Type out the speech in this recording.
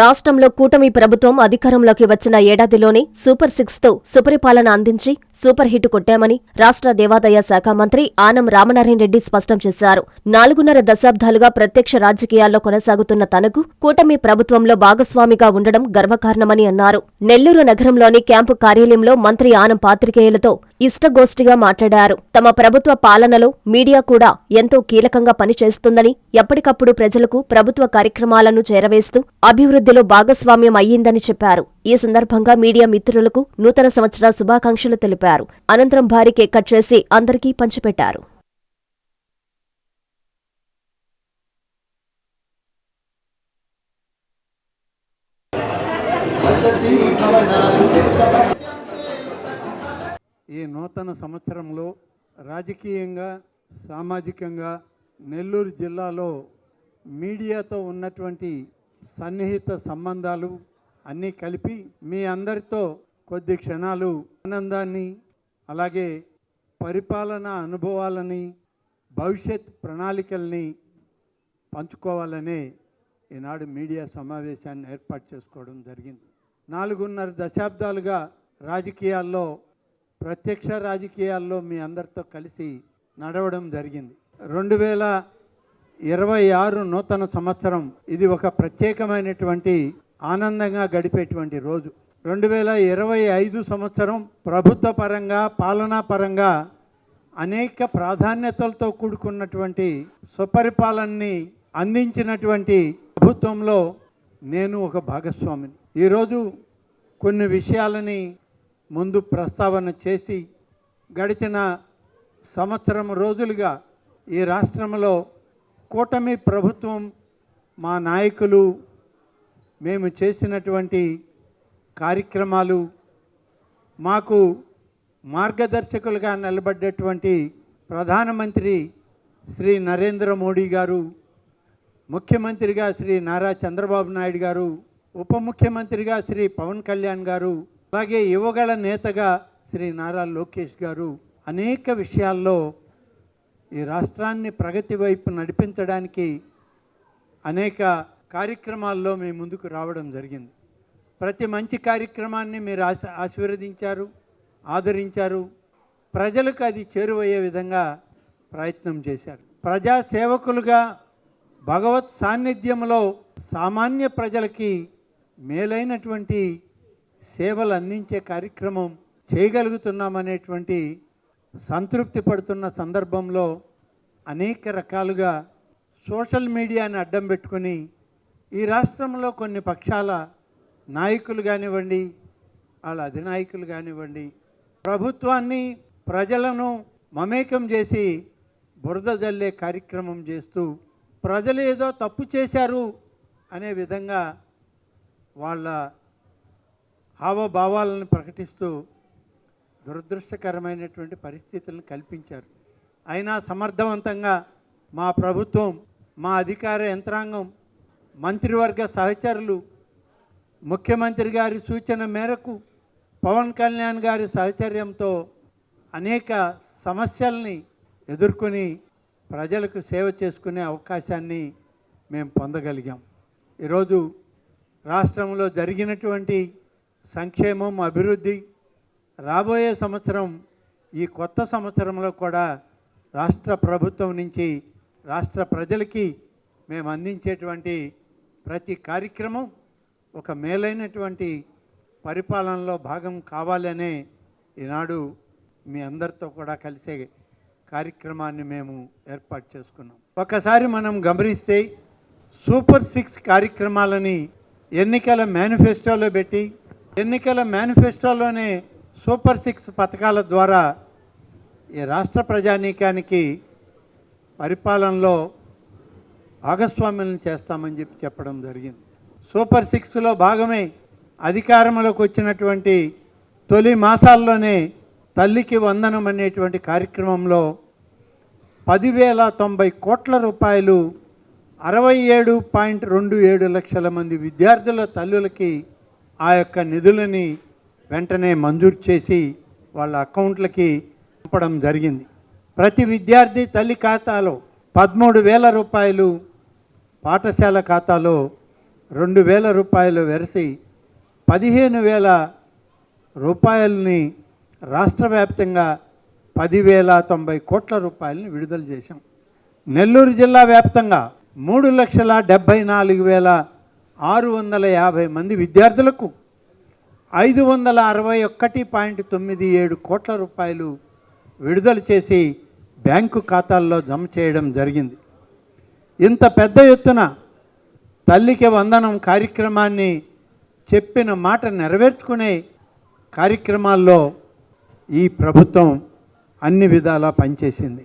రాష్ట్రంలో కూటమి ప్రభుత్వం అధికారంలోకి వచ్చిన ఏడాదిలోనే సూపర్ సిక్స్తో సుపరిపాలన అందించి సూపర్ హిట్ కొట్టామని రాష్ట్ర దేవాదాయ శాఖ మంత్రి ఆనం రామనారాయణ రెడ్డి స్పష్టం చేశారు. నాలుగున్నర దశాబ్దాలుగా ప్రత్యక్ష రాజకీయాల్లో కొనసాగుతున్న తనకు కూటమి ప్రభుత్వంలో భాగస్వామిగా ఉండడం గర్వకారణమని అన్నారు. నెల్లూరు నగరంలోని క్యాంపు కార్యాలయంలో మంత్రి ఆనం పాత్రికేయులతో ఇష్టగోష్ఠిగా మాట్లాడారు. తమ ప్రభుత్వ పాలనలో మీడియా కూడా ఎంతో కీలకంగా పనిచేస్తుందని ఎప్పటికప్పుడు ప్రజలకు ప్రభుత్వ కార్యక్రమాలను చేరవేస్తూ అభివృద్ధిలో భాగస్వామ్యం అయ్యిందని చెప్పారు. ఈ సందర్భంగా మీడియా మిత్రులకు నూతన సంవత్సర శుభాకాంక్షలు తెలిపారు. అనంతరం భారీ కేక్ కట్ చేసి అందరికీ పంచిపెట్టారు. ఈ నూతన సంవత్సరంలో రాజకీయంగా సామాజికంగా నెల్లూరు జిల్లాలో మీడియాతో ఉన్నటువంటి సన్నిహిత సంబంధాలు అన్నీ కలిపి మీ అందరితో కొద్ది క్షణాలు ఆనందాన్ని అలాగే పరిపాలన అనుభవాలని భవిష్యత్ ప్రణాళికల్ని పంచుకోవాలనే ఈనాడు మీడియా సమావేశాన్ని ఏర్పాటు చేసుకోవడం జరిగింది. నాలుగున్నర దశాబ్దాలుగా రాజకీయాల్లో ప్రత్యక్ష రాజకీయాల్లో మీ అందరితో కలిసి నడవడం జరిగింది. రెండు వేల ఇరవై ఆరు నూతన సంవత్సరం ఇది ఒక ప్రత్యేకమైనటువంటి ఆనందంగా గడిపేటువంటి రోజు. రెండు వేల ఇరవై ఐదు సంవత్సరం ప్రభుత్వ పరంగా పాలనా పరంగా అనేక ప్రాధాన్యతలతో కూడుకున్నటువంటి సుపరిపాలనని అందించినటువంటి ప్రభుత్వంలో నేను ఒక భాగస్వామిని. ఈరోజు కొన్ని విషయాలని ముందు ప్రస్తావన చేసి గడిచిన సంవత్సరం రోజులుగా ఈ రాష్ట్రంలో కూటమి ప్రభుత్వం మా నాయకులు మేము చేసినటువంటి కార్యక్రమాలు మాకు మార్గదర్శకులుగా నిలబడ్డటువంటి ప్రధానమంత్రి శ్రీ నరేంద్ర మోడీ గారు ముఖ్యమంత్రిగా శ్రీ నారా చంద్రబాబు నాయుడు గారు ఉప ముఖ్యమంత్రిగా శ్రీ పవన్ కళ్యాణ్ గారు అలాగే యువగళ నేతగా శ్రీ నారా లోకేష్ గారు అనేక విషయాల్లో ఈ రాష్ట్రాన్ని ప్రగతి వైపు నడిపించడానికి అనేక కార్యక్రమాల్లో మీ ముందుకు రావడం జరిగింది. ప్రతి మంచి కార్యక్రమాన్ని మీరు ఆశ ఆశీర్వదించారు ఆదరించారు. ప్రజలకు అది చేరువయ్యే విధంగా ప్రయత్నం చేశారు. ప్రజా సేవకులుగా భగవత్ సాన్నిధ్యంలో సామాన్య ప్రజలకి మేలైనటువంటి సేవలు అందించే కార్యక్రమం చేయగలుగుతున్నామనేటువంటి సంతృప్తి పడుతున్న సందర్భంలో అనేక రకాలుగా సోషల్ మీడియాని అడ్డం పెట్టుకొని ఈ రాష్ట్రంలో కొన్ని పక్షాల నాయకులు కానివ్వండి వాళ్ళ అధినాయకులు కానివ్వండి ప్రభుత్వాన్ని ప్రజలను మమేకం చేసి బురద జల్లే కార్యక్రమం చేస్తూ ప్రజలు ఏదో తప్పు చేశారు అనే విధంగా వాళ్ళ హావభావాలను ప్రకటిస్తూ దురదృష్టకరమైనటువంటి పరిస్థితులను కల్పించారు. అయినా సమర్థవంతంగా మా ప్రభుత్వం మా అధికార యంత్రాంగం మంత్రివర్గ సహచరులు ముఖ్యమంత్రి గారి సూచన మేరకు పవన్ కళ్యాణ్ గారి సహచర్యంతో అనేక సమస్యల్ని ఎదుర్కొని ప్రజలకు సేవ చేసుకునే అవకాశాన్ని మేము పొందగలిగాం. ఈరోజు రాష్ట్రంలో జరిగినటువంటి సంక్షేమం అభివృద్ధి రాబోయే సంవత్సరం ఈ కొత్త సంవత్సరంలో కూడా రాష్ట్ర ప్రభుత్వం నుంచి రాష్ట్ర ప్రజలకి మేము అందించేటువంటి ప్రతి కార్యక్రమం ఒక మేలైనటువంటి పరిపాలనలో భాగం కావాలనే ఈనాడు మీ అందరితో కూడా కలిసే కార్యక్రమాన్ని మేము ఏర్పాటు చేసుకున్నాం. ఒకసారి మనం గమనిస్తే సూపర్ సిక్స్ కార్యక్రమాలని ఎన్నికల మేనిఫెస్టోలో పెట్టి ఎన్నికల మేనిఫెస్టోలోని సూపర్ సిక్స్ పథకాల ద్వారా ఈ రాష్ట్ర ప్రజానీకానికి పరిపాలనలో భాగస్వామ్యం చేస్తామని చెప్పి చెప్పడం జరిగింది. సూపర్ సిక్స్లో భాగమే అధికారంలోకి వచ్చినటువంటి తొలి మాసాల్లోనే తల్లికి వందనం అనేటువంటి కార్యక్రమంలో పదివేల తొంభై కోట్ల రూపాయలు అరవై ఏడు పాయింట్ రెండు ఏడు లక్షల మంది విద్యార్థుల తల్లులకి ఆ యొక్క నిధులని వెంటనే మంజూరు చేసి వాళ్ళ అకౌంట్లకి పంపడం జరిగింది. ప్రతి విద్యార్థి తల్లి ఖాతాలో పదమూడు వేల రూపాయలు పాఠశాల ఖాతాలో రెండు వేల రూపాయలు వెరసి పదిహేను వేల రూపాయలని రాష్ట్ర వ్యాప్తంగా పదివేల తొంభై కోట్ల రూపాయలని విడుదల చేశాం. నెల్లూరు జిల్లా వ్యాప్తంగా మూడు లక్షల డెబ్భై నాలుగు వేల ఆరు వందల యాభై మంది విద్యార్థులకు ఐదు వందల అరవై ఒకటి పాయింట్ తొమ్మిది ఏడు కోట్ల రూపాయలు విడుదల చేసి బ్యాంకు ఖాతాల్లో జమ చేయడం జరిగింది. ఇంత పెద్ద ఎత్తున తల్లికి వందనం కార్యక్రమాన్ని చెప్పిన మాట నెరవేర్చుకునే కార్యక్రమాల్లో ఈ ప్రభుత్వం అన్ని విధాలా పనిచేసింది.